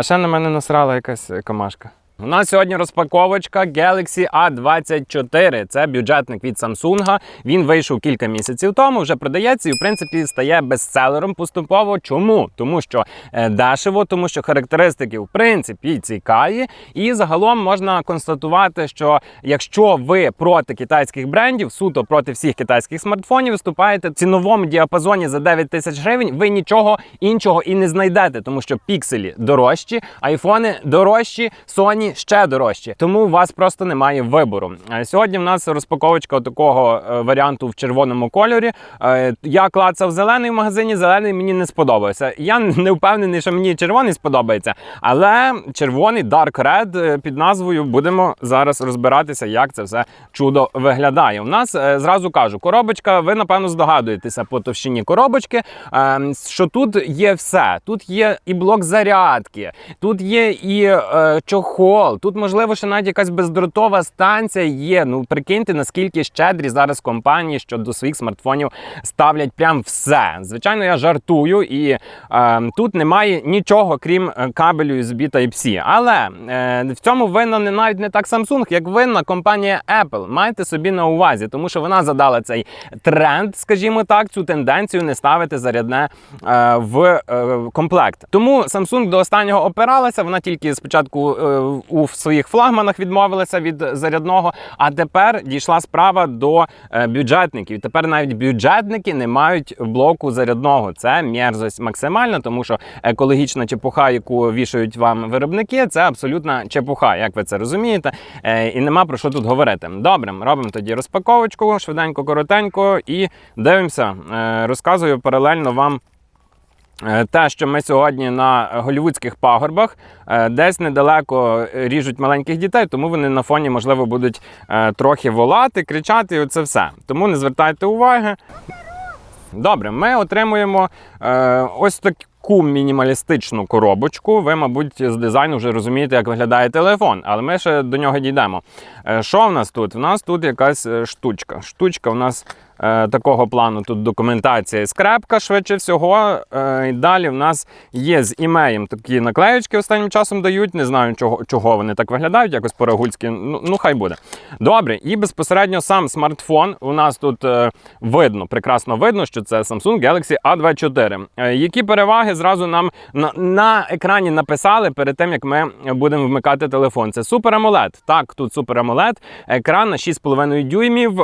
А ще на мене насрала якась е, комашка. У нас сьогодні розпаковочка Galaxy A24. Це бюджетник від Samsung. Він вийшов кілька місяців тому, вже продається і в принципі стає бестселером поступово. Чому? Тому що е, дешево, тому що характеристики в принципі цікаві. І загалом можна констатувати, що якщо ви проти китайських брендів, суто проти всіх китайських смартфонів, виступаєте в ціновому діапазоні за 9 тисяч гривень, ви нічого іншого і не знайдете, тому що пікселі дорожчі, айфони дорожчі, Sony ще дорожчі. Тому у вас просто немає вибору. Е, Сьогодні в нас розпаковочка такого е, варіанту в червоному кольорі. Е, Я клацав зелений в магазині, зелений мені не сподобався. Я не впевнений, що мені червоний сподобається, але червоний Dark Red під назвою будемо зараз розбиратися, як це все чудо виглядає. У нас зразу кажу, коробочка. Ви напевно здогадуєтеся по товщині коробочки, е, що тут є все. Тут є і блок зарядки, тут є і е, чохол. Тут можливо ще навіть якась бездротова станція є. Ну прикиньте, наскільки щедрі зараз компанії, що до своїх смартфонів ставлять прям все. Звичайно, я жартую, і е, тут немає нічого, крім е, кабелю USB Type-C. Але е, в цьому винна не навіть не так Samsung, як винна компанія Apple. Майте собі на увазі, тому що вона задала цей тренд, скажімо так, цю тенденцію не ставити зарядне е, в е, комплект. Тому Samsung до останнього опиралася. Вона тільки спочатку е, у своїх флагманах відмовилася від зарядного, а тепер дійшла справа до е, бюджетників. Тепер навіть бюджетники не мають блоку зарядного. Це мерзость максимальна, тому що екологічна чепуха, яку вішають вам виробники, це абсолютна чепуха, як ви це розумієте. Е, І нема про що тут говорити. Добре, робимо тоді розпаковочку, швиденько, коротенько, і дивимося. Е, Розказую паралельно вам. Е, Те, що ми сьогодні на голівудських пагорбах, е, десь недалеко ріжуть маленьких дітей, тому вони на фоні, можливо, будуть е, трохи волати, кричати, і оце все. Тому не звертайте уваги. Добре, ми отримуємо ось таку мінімалістичну коробочку. Ви, мабуть, з дизайну вже розумієте, як виглядає телефон, але ми ще до нього дійдемо. Що в нас тут? У нас тут якась штучка. Штучка у нас такого плану тут документація і скрепка, швидше всього. Е, і далі в нас є з імеєм такі наклеючки останнім часом дають. Не знаю, чого, чого вони так виглядають, якось по-рагульськи. Ну, ну, хай буде. Добре, і безпосередньо сам смартфон. У нас тут е, видно, прекрасно видно, що це Samsung Galaxy A24. Е, які переваги зразу нам на, на екрані написали перед тим, як ми будемо вмикати телефон? Це Super AMOLED. Так, тут Super AMOLED, екран на 6,5 дюймів.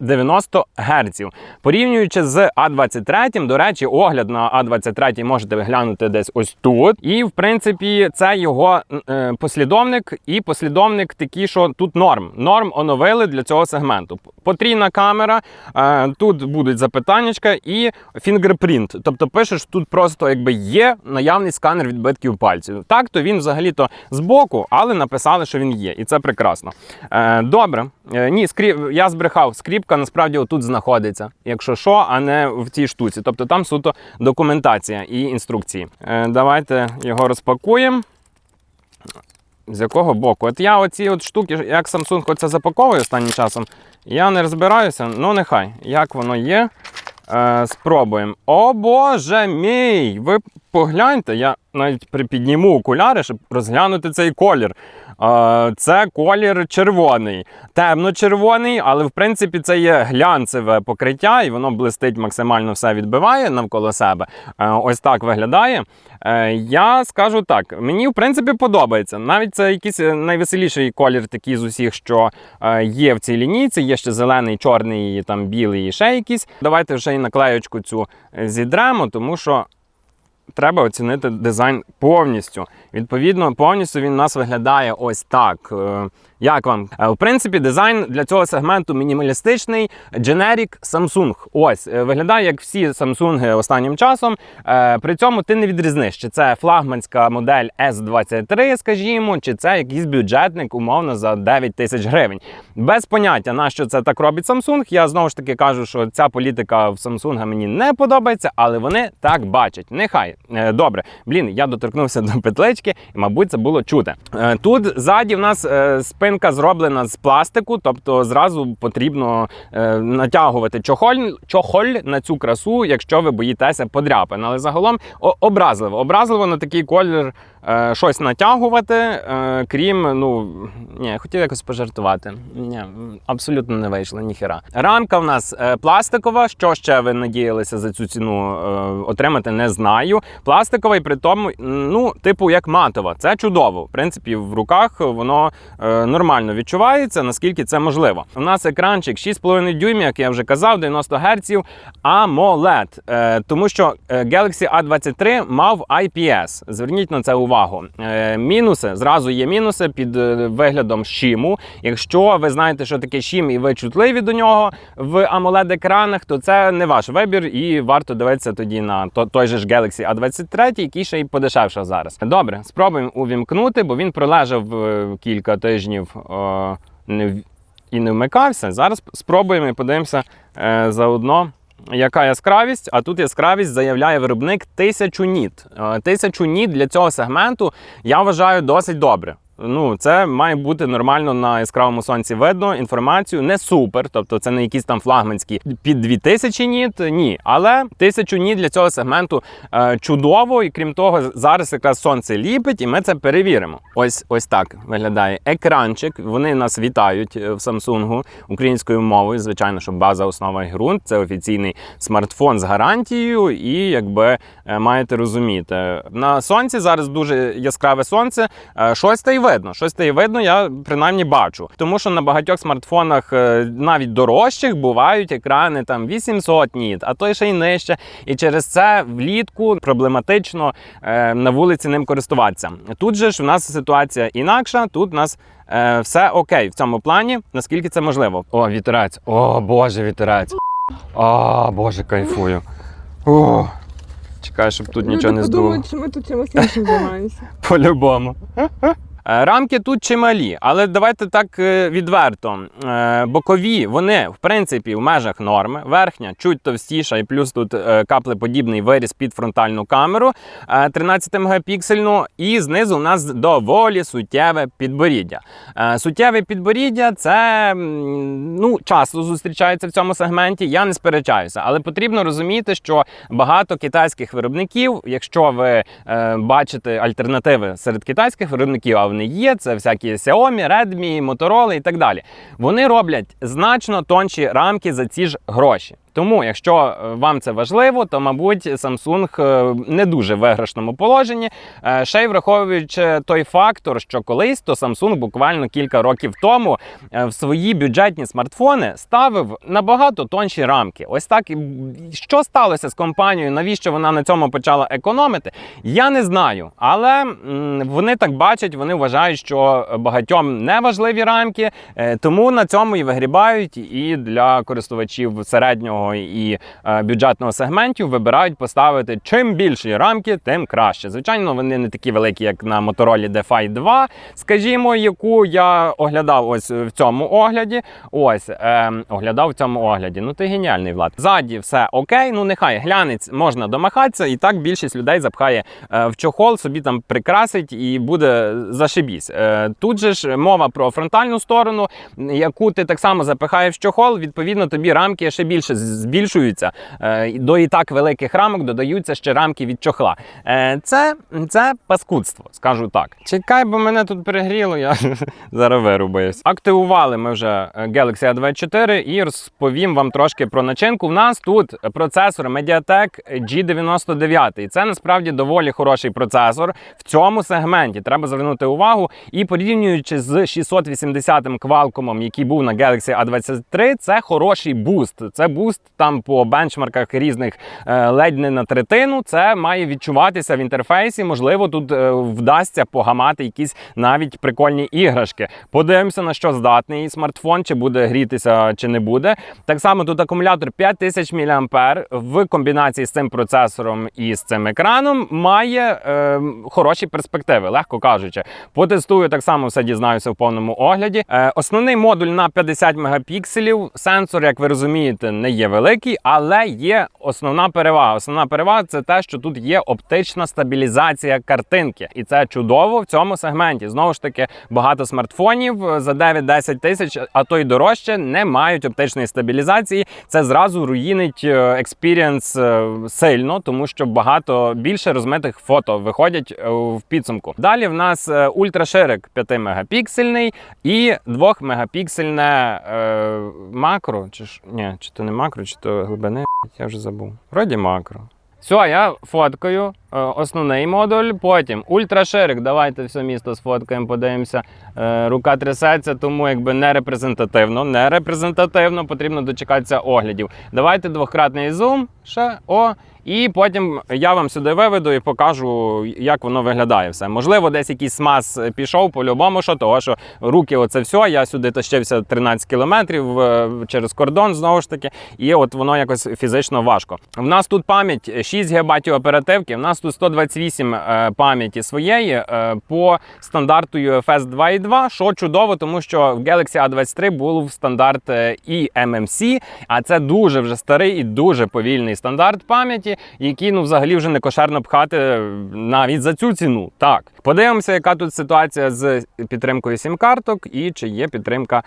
Е, 90 Гц. Порівнюючи з А23, до речі, огляд на А23 можете глянути десь ось тут. І, в принципі, це його е, послідовник і послідовник такий, що тут норм. Норм оновили для цього сегменту. Потрійна камера, е, тут будуть запитаннячка і фінгерпринт. Тобто пишеш, тут просто якби є наявний сканер відбитків пальців. Так, то він взагалі-то збоку, але написали, що він є. І це прекрасно. Е, добре. Е, ні, скріп, я збрехав. Скріпка насправді отут знаходиться, якщо що, а не в цій штуці. Тобто там суто документація і інструкції. Е, давайте його розпакуємо. З якого боку? От я оці от штуки, як Samsung оце запаковує останнім часом, я не розбираюся, ну нехай. Як воно є. Е, спробуємо. О боже мій! Ви погляньте, я навіть припідніму окуляри, щоб розглянути цей колір. Це колір червоний, темно-червоний, але в принципі це є глянцеве покриття, і воно блистить максимально все відбиває навколо себе. Е, Ось так виглядає. Е, Я скажу так, мені в принципі подобається. Навіть це якийсь е, найвеселіший колір, такий з усіх, що є в цій лінійці. Є ще зелений, чорний, там білий і ще якийсь. Давайте вже і наклеючку цю зідремо, тому що треба оцінити дизайн повністю. Відповідно, повністю він у нас виглядає ось так. Як вам? Е, В принципі, дизайн для цього сегменту мінімалістичний, generic Samsung. Ось е, виглядає як всі Samsung останнім часом. Е, При цьому ти не відрізниш, чи це флагманська модель S23, скажімо, чи це якийсь бюджетник, умовно, за 9 тисяч гривень. Без поняття, на що це так робить Samsung. Я знову ж таки кажу, що ця політика в Samsung мені не подобається, але вони так бачать. Нехай добре. Блін, я доторкнувся до петлички, і мабуть, це було чути. Тут ззаді в нас е, спинка зроблена з пластику, тобто зразу потрібно е, натягувати чохоль, чохоль на цю красу, якщо ви боїтеся подряпин. Але загалом образливо. Образливо на такий колір е, щось натягувати, е, крім, ну ні, хотів якось пожартувати. Ні, абсолютно не вийшло, ніхера. Рамка в нас е, пластикова. Що ще ви надіялися за цю ціну отримати, не знаю. Пластикова і при тому, ну, типу, як матова. Це чудово. В принципі, в руках воно нормально відчувається, наскільки це можливо. У нас екранчик 6,5 дюймів, як я вже казав, 90 Гц, AMOLED. Е, тому що Galaxy A23 мав IPS. Зверніть на це увагу. Е, мінуси зразу є мінуси під е, виглядом щіму. Якщо ви знаєте, що таке щім, і ви чутливі до нього в amoled екранах, то це не ваш вибір, і варто дивитися тоді на той же ж Galaxy A23, який ще й подешевшав зараз. Добре, спробуємо увімкнути, бо він пролежав е, кілька тижнів і не вмикався. Зараз спробуємо і подивимося заодно. Яка яскравість? А тут яскравість заявляє виробник 1000 ніт. Тисячу 1000 ніт для цього сегменту я вважаю досить добре. Ну, це має бути нормально на яскравому сонці видно. Інформацію не супер, тобто це не якісь там флагманські під 2000 ніт, ні. Але 1000 ніт для цього сегменту е, чудово, і крім того, зараз якраз сонце ліпить, і ми це перевіримо. Ось ось так виглядає екранчик. Вони нас вітають е, в Samsung українською мовою. Звичайно, що база, основа і ґрунт. Це офіційний смартфон з гарантією, і якби е, маєте розуміти, на сонці зараз дуже яскраве сонце. е, Щось й видно. Щось та й видно, я принаймні бачу. Тому що на багатьох смартфонах, е, навіть дорожчих, бувають екрани там 800 ніт, а то й ще й нижче. І через це влітку проблематично е, на вулиці ним користуватися. Тут же ж у нас ситуація інакша. Тут у нас е, все окей в цьому плані, наскільки це можливо. О, вітерець. О, боже, вітерець. О, боже, кайфую. О, чекай, щоб тут нічого не здуло. подумають, що ми тут чимось іншим займаємося. По-любому. Е, Рамки тут чималі, але давайте так е, відверто. Е, Бокові вони, в принципі, в межах норми. Верхня чуть товстіша, і плюс тут каплеподібний виріз під фронтальну камеру е, 13 мегапіксельну. І знизу у нас доволі суттєве підборіддя. Суттєве підборіддя це ну, часто зустрічається в цьому сегменті. Я не сперечаюся, але потрібно розуміти, що багато китайських виробників, якщо ви бачите альтернативи серед китайських виробників, а вони є, це всякі Xiaomi, Redmi, Motorola і так далі. Вони роблять значно тонші рамки за ці ж гроші. Тому, якщо е, вам це важливо, то мабуть Samsung е, не дуже в виграшному положенні. Е, Ще й враховуючи той фактор, що колись то Samsung буквально кілька років тому в свої бюджетні смартфони ставив набагато тонші рамки. Ось так що сталося з компанією? Навіщо вона на цьому почала економити? Я не знаю. Але вони так бачать, вони вважають, що багатьом не важливі рамки, тому на цьому і вигрібають. І для користувачів середнього і е, бюджетного сегментів вибирають поставити чим більші рамки, тим краще. Звичайно, вони не такі великі, як на Motorola DeFi 2, скажімо, яку я оглядав ось в цьому огляді. Ось е, оглядав в цьому огляді. Ну ти геніальний влад. Ззаді все окей. Ну нехай глянець можна домахатися, і так більшість людей запхає е, в чохол, собі там прикрасить і буде зашибісь. Е, тут же ж мова про фронтальну сторону, яку ти так само запихаєш в чохол. Відповідно, тобі рамки ще більше збільшуються. Е, До і так великих рамок додаються ще рамки від чохла. Е, Це, це паскудство, скажу так. Чекай, бо мене тут перегріло, я зараз вирубаюсь. Активували ми вже е, Galaxy A24 і розповім вам трошки про начинку. У нас тут процесор Mediatek G99. І це насправді доволі хороший процесор в цьому сегменті. Треба звернути увагу. І порівнюючи з 680 квалкомом, який був на Galaxy A23, це хороший буст. Це буст там по бенчмарках різних е, ледь не на третину. Це має відчуватися в інтерфейсі. Можливо, тут е, вдасться погамати якісь навіть прикольні іграшки. Подивимося, на що здатний смартфон, чи буде грітися, чи не буде. Так само тут акумулятор 5000 мАh в комбінації з цим процесором і з цим екраном має е, хороші перспективи, легко кажучи. Потестую так само все дізнаюся в повному огляді. Е, основний модуль на 50 мегапікселів. Сенсор, як ви розумієте, не є є великий, але є основна перевага. Основна перевага це те, що тут є оптична стабілізація картинки, і це чудово в цьому сегменті. Знову ж таки, багато смартфонів е, за 9-10 тисяч, а то й дорожче, не мають оптичної стабілізації. Це зразу руїнить е, експірієнс е, сильно, тому що багато більше розмитих фото виходять в підсумку. Далі в нас ультраширик 5 мегапіксельний і 2 мегапіксельне е, макро. Чи ж ні, чи то не макро, чи то глибини. Я вже забув. Вроді макро. Все, я фоткаю основний модуль, потім ультраширик. Давайте все місто сфоткаємо, подивимося. Е, рука трясеться, тому якби не репрезентативно. Не репрезентативно, потрібно дочекатися оглядів. Давайте двократний зум. Ще о. І потім я вам сюди виведу і покажу, як воно виглядає все. Можливо, десь якийсь смаз пішов по-любому, що того, що руки, оце все. Я сюди тащився 13 кілометрів е, через кордон, знову ж таки, і от воно якось фізично важко. В нас тут пам'ять 6 ГБ оперативки, в нас тут 128 е, пам'яті своєї е, по стандарту UFS 2.2, що чудово, тому що в Galaxy A23 був стандарт е, і MMC, а це дуже вже старий і дуже повільний стандарт пам'яті, який ну взагалі вже не кошерно пхати навіть за цю ціну. Так, подивимося, яка тут ситуація з підтримкою сім-карток і чи є підтримка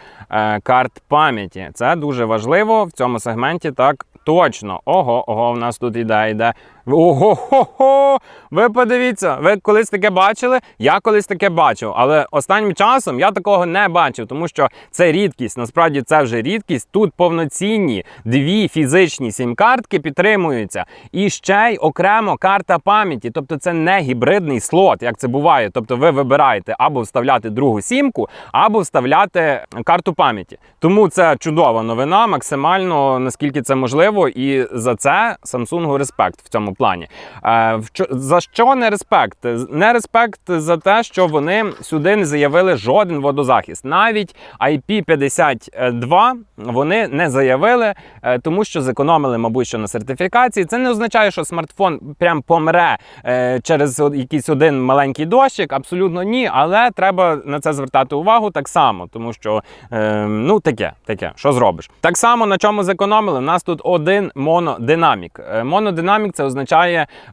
карт пам'яті. Це дуже важливо в цьому сегменті. Так точно. Ого, ого, в нас тут іде, йде. Ого, хо хо Ви подивіться, ви колись таке бачили? Я колись таке бачив, але останнім часом я такого не бачив, тому що це рідкість. Насправді це вже рідкість. Тут повноцінні дві фізичні сім-картки підтримуються. І ще й окремо карта пам'яті. Тобто це не гібридний слот, як це буває. Тобто ви вибираєте або вставляти другу сімку, або вставляти карту пам'яті. Тому це чудова новина, максимально наскільки це можливо, і за це Samsung респект в цьому плані. Е, за що не респект? Не респект за те, що вони сюди не заявили жоден водозахист. Навіть IP52 вони не заявили, е, тому що зекономили, мабуть, що на сертифікації. Це не означає, що смартфон прям помре е, через якийсь один маленький дощик. Абсолютно ні, але треба на це звертати увагу так само, тому що ну таке, таке, що зробиш. Так само на чому зекономили? У нас тут один монодинамік. Монодинамік це означає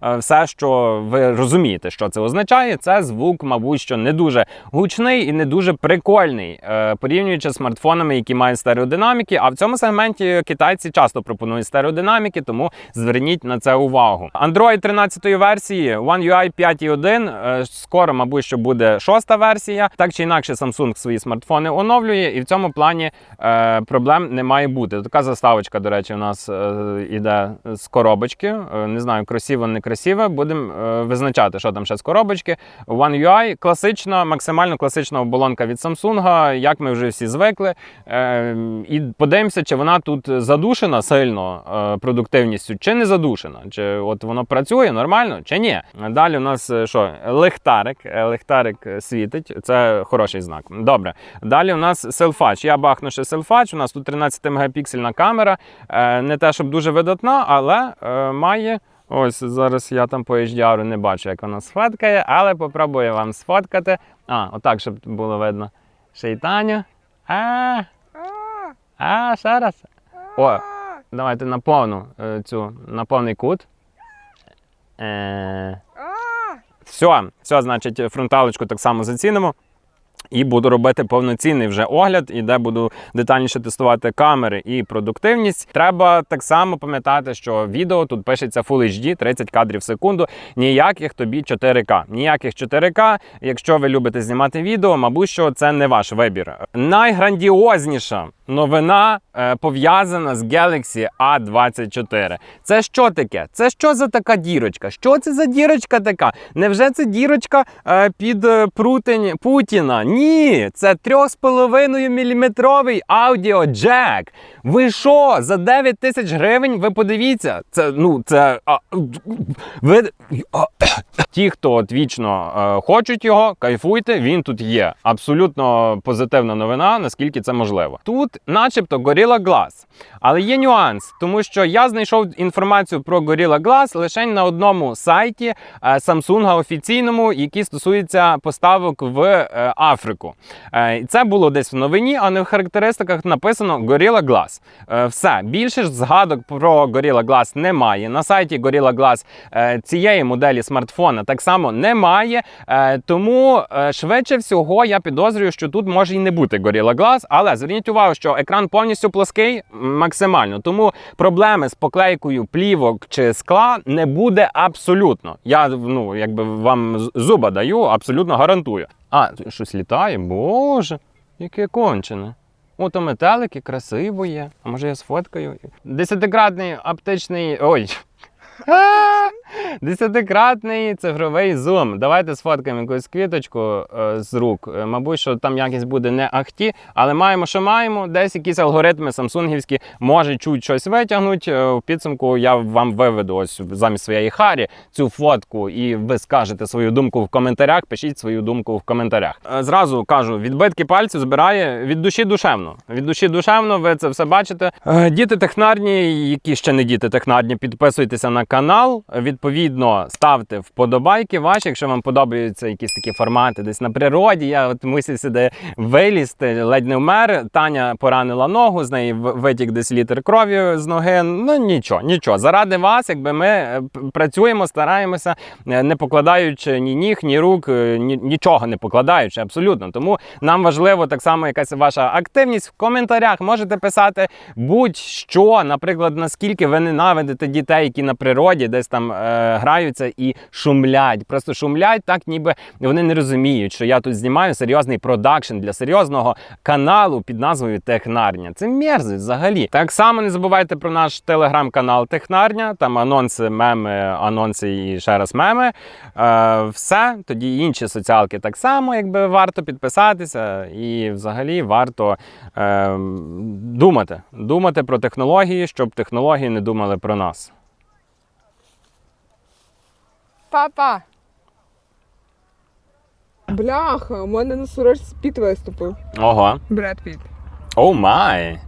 е, все, що ви розумієте, що це означає. Це звук, мабуть, що не дуже гучний і не дуже прикольний, е, порівнюючи з смартфонами, які мають стереодинаміки. А в цьому сегменті китайці часто пропонують стереодинаміки, тому зверніть на це увагу. Android 13 версії One UI 5.1. е, Скоро, мабуть, що буде шоста версія. Так чи інакше, Samsung свої смартфони оновлює, і в цьому плані е, проблем не має бути. Така заставочка, до речі, у нас е, іде з коробочки. Е, не знаю, красиво, не красиво. Будемо е, визначати, що там ще з коробочки. One UI класична, максимально класична оболонка від Samsung, як ми вже всі звикли. Е, і подивимося, чи вона тут задушена сильно е, продуктивністю, чи не задушена. Чи от воно працює нормально, чи ні. Далі у нас е, що? Лихтарик. Е, Лихтарик е, світить. Це хороший знак. Добре. Далі у нас селфач. Я бахну ще селфач. У нас тут 13 мегапіксельна камера. Не те, щоб дуже видатна, але має. Ось зараз я там по не бачу, як вона сфоткає, але попробую вам сфоткати. А, отак, щоб було видно. Ще й Таню. А, а, ще раз. О, давайте на повну е, цю, на повний кут. Е, все, все, значить, фронталочку так само зацінимо. І буду робити повноцінний вже огляд, і де буду детальніше тестувати камери і продуктивність. Треба так само пам'ятати, що відео тут пишеться Full HD, 30 кадрів в секунду. Ніяких тобі 4К. Ніяких 4К. Якщо ви любите знімати відео, мабуть, що це не ваш вибір. Найграндіозніша новина е, пов'язана з Galaxy A24. Це що таке? Це що за така дірочка? Що це за дірочка така? Невже це дірочка е, під е, прутень Путіна? Ні, це 3,5 мм аудіоджек. Ви що? За 9 тисяч гривень? Ви подивіться, це ну це. А, ви, а, ті, хто от вічно е, хочуть його, кайфуйте, він тут є. Абсолютно позитивна новина, наскільки це можливо. Тут, начебто, Gorilla Glass. Але є нюанс, тому що я знайшов інформацію про Gorilla Glass лише на одному сайті е, Samsung офіційному, який стосується поставок в е, Африку. Е, і Це було десь в новині, а не в характеристиках написано Gorilla Glass. Е, Все більше ж згадок про Gorilla Glass немає. На сайті Gorilla Glass е, цієї моделі смартфона так само немає. Е, Тому е, швидше всього я підозрюю, що тут може і не бути Gorilla Glass, але зверніть увагу, що екран повністю плоский максимально. Тому проблеми з поклейкою плівок чи скла не буде абсолютно. Я ну якби вам зуба даю, абсолютно гарантую. А, щось літає, боже, яке кончене. О, то метелики красиво є. А може я сфоткаю? Десятикратний аптечний. Ой. Десятикратний цифровий зум. Давайте сфоткаємо якусь квіточку е, з рук. Е, Мабуть, що там якість буде не ахті, але маємо, що маємо. Десь якісь алгоритми самсунгівські може чуть щось витягнуть. Е, В підсумку я вам виведу ось замість своєї харі цю фотку, і ви скажете свою думку в коментарях. Пишіть свою думку в коментарях. Е, Зразу кажу, відбитки пальців збирає від душі душевно. Від душі душевно, ви це все бачите. Е, Діти технарні, які ще не діти технарні, підписуйтеся на канал. Відповідно, ставте вподобайки ваші, якщо вам подобаються якісь такі формати десь на природі. Я от мусив сюди вилізти, ледь не вмер. Таня поранила ногу, з неї витік десь літр крові з ноги. Ну нічого, нічого. Заради вас, якби ми е, працюємо, стараємося, е, не покладаючи ні ніг, ні рук, е, ні, нічого не покладаючи, абсолютно. Тому нам важливо так само якась ваша активність в коментарях. Можете писати будь-що, наприклад, наскільки ви ненавидите дітей, які на природі десь там граються і шумлять. Просто шумлять, так ніби вони не розуміють, що я тут знімаю серйозний продакшн для серйозного каналу під назвою Технарня. Це мерзость взагалі. Так само не забувайте про наш телеграм-канал Технарня. Там анонси, меми, анонси і ще раз меми. Е, все. Тоді інші соціалки так само, якби варто підписатися, і взагалі варто е, думати. Думати про технології, щоб технології не думали про нас. Папа! Бляха, у мене на сорочці Піт виступив. Ого. Бред Піт. О май!